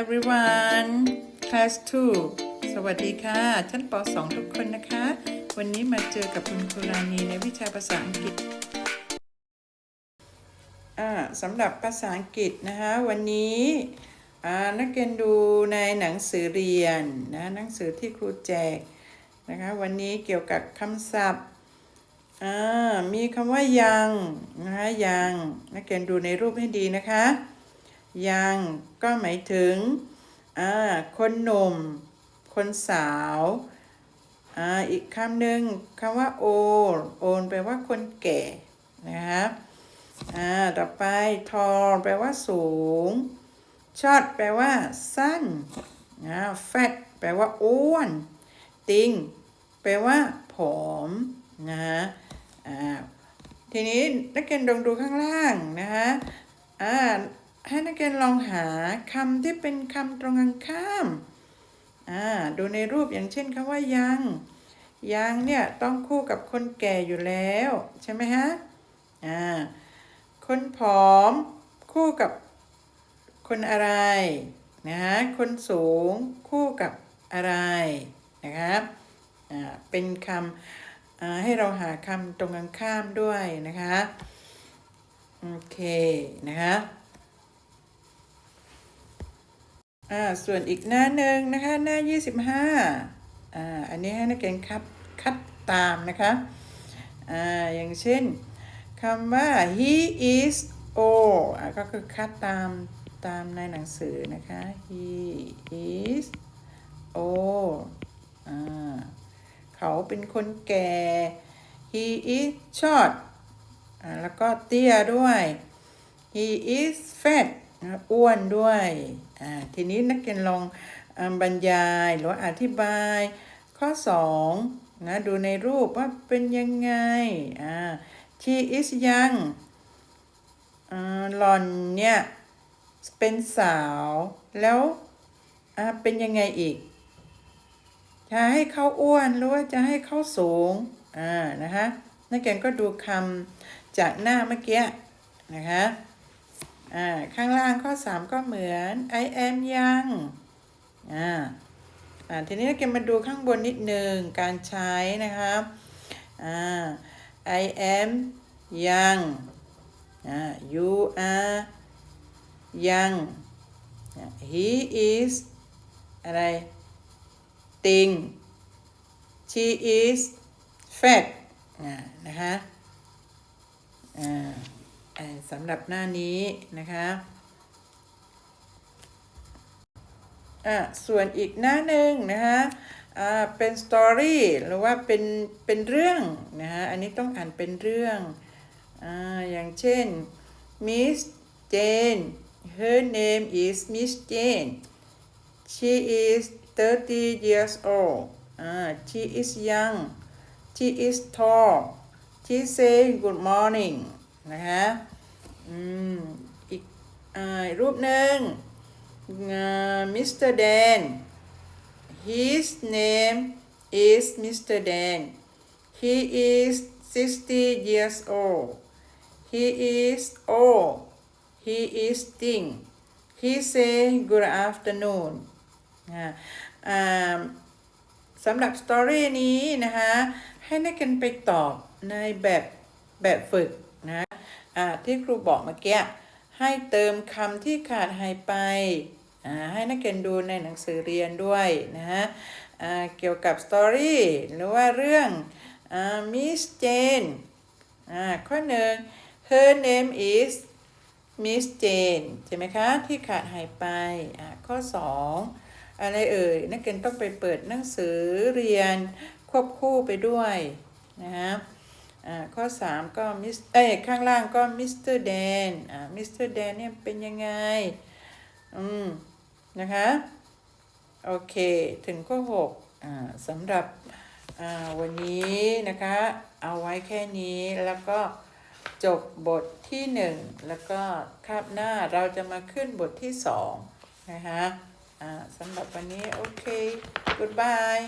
everyone class 2 สวัสดีค่ะชั้นป .2 ทุกคนนะคะ วันนี้มาเจอกับคุณครูรานีในวิชาภาษาอังกฤษอ่าสำหรับภาษาอังกฤษนะคะ วันนี้นักเรียนดูในหนังสือเรียนนะหนังสือที่ครูแจกนะคะวันนี้เกี่ยวกับคำศัพท์อ่ามีคำว่ายังนะคะยังนักเรียนดูในรูปให้ดีนะคะ ยังก็หมายถึงอ่าคนหนุ่ม คนสาวอ่าอีกคำหนึ่งคำว่าโอโอนแปลว่าคนแก่นะครับอ่าต่อไปทอแปลว่าสูงช็อตแปลว่า สั้นนะแฟตแปลว่าอ้วนติงแปลว่า ผอมนะฮะอ่าทีนี้นักเรียนลองดูข้างล่างนะคะอ่า ให้นักเรี ยนลองหาคำที่เป็นคำตรงกันข้าม อ่า ดูในรูปอย่างเช่นคำว่ายัง ยังเนี่ยต้องคู่กับคนแก่อยู่แล้ว ใช่ไหมฮะ อ่า คนผอมคู่กับคนอะไรนะฮะ คนสูงคู่กับอะไรนะครับอ่า เป็นคำอ่าให้เราหาคำตรงกันข้ามด้วยนะคะ โอเคนะคะ อ่าส่วนอีกหน้าหนึ่งนะคะ หน้า 25อ่าอันนี้ให้นักเรียนคัดคัดตามนะคะอ่าอย่างเช่นคำว่า he is old อ่าก็คือคัดตามตามในหนังสือนะคะ he is old อ่าเขาเป็นคนแก่ he is short อ่าแล้วก็เตี้ยด้วย he is fat นะอ้วนด้วยอ่าทีนี้นักเรียนลองอบรรยายหรืออธิบาย ข้อ2นะดูในรูปว่าเป็นยังไงอ่า she is young อ่าหล่อนเนี่ยเป็นสาวแล้วอ่าเป็นยังไงอีก จะให้เขาอ้วนหรือว่าจะให้เขาสูงอ่านะคะนักเรียนก็ดูคำจากหน้าเมื่อกี้นะคะ อ่าข้างล่างข้อ 3 ก็เหมือน I am young อ่าอ่าทีนี้นักเรียนมาดูข้างบนนิดหนึ่งการใช้นะครับอ่า I am young อ่า you are young he is อะไร thin she is fat นะคะอ่า สำหรับหน้านี้นะคะอ่าส่วนอีกหน้าหนึ่งนะคะอ่าเป็นสตอรี่หรือว่าเป็นเป็นเรื่องนะฮะอันนี้ต้องอ่านเป็นเรื่องอ่าอย่างเช่น Miss Jane her name is Miss Jane she is 30 years old อ่า she is young she is tall she say good morning นะคะอืมอีกอ่ารูปหนึ่งอ่า Mr. Dan his name is Mr. Dan he is 60 years old he is old he is thin he say good afternoon อ่าอ่าสำหรับสตอรี่นี้นะคะ ให้นักเรียนไปตอบในแบบแบบฝึกนะอ่า ที่ครูบอกเมื่อกี้ให้เติมคำที่ขาดหายไปอ่าให้นักเรียนดูในหนังสือเรียนด้วยนะฮะอ่าเกี่ยวกับสตอรี่หรือว่าเรื่องอ่ามิสเจนอ่าข้อหนึ่ง her name is Miss Jane ใช่ไหมคะ ที่ขาดหายไปอ่าข้อ 2 อะไรเอ่ย นักเรียนต้องไปเปิดหนังสือเรียนควบคู่ไปด้วยนะฮะอ่า ข้อ 3 ก็มิสเอ้ยข้างล่างก็มิสเตอร์แดนอ่ามิสเตอร์แดนเนี่ยเป็นยังไง อืม นะคะ โอเค ถึงข้อ6อ่าสำหรับอ่าวันนี้นะคะ เอาไว้แค่นี้แล้วก็จบบทที่ 1 แล้วก็คาบหน้าเราจะมาขึ้นบทที่ 2 นะคะอ่าสำหรับวันนี้ โอเค goodbye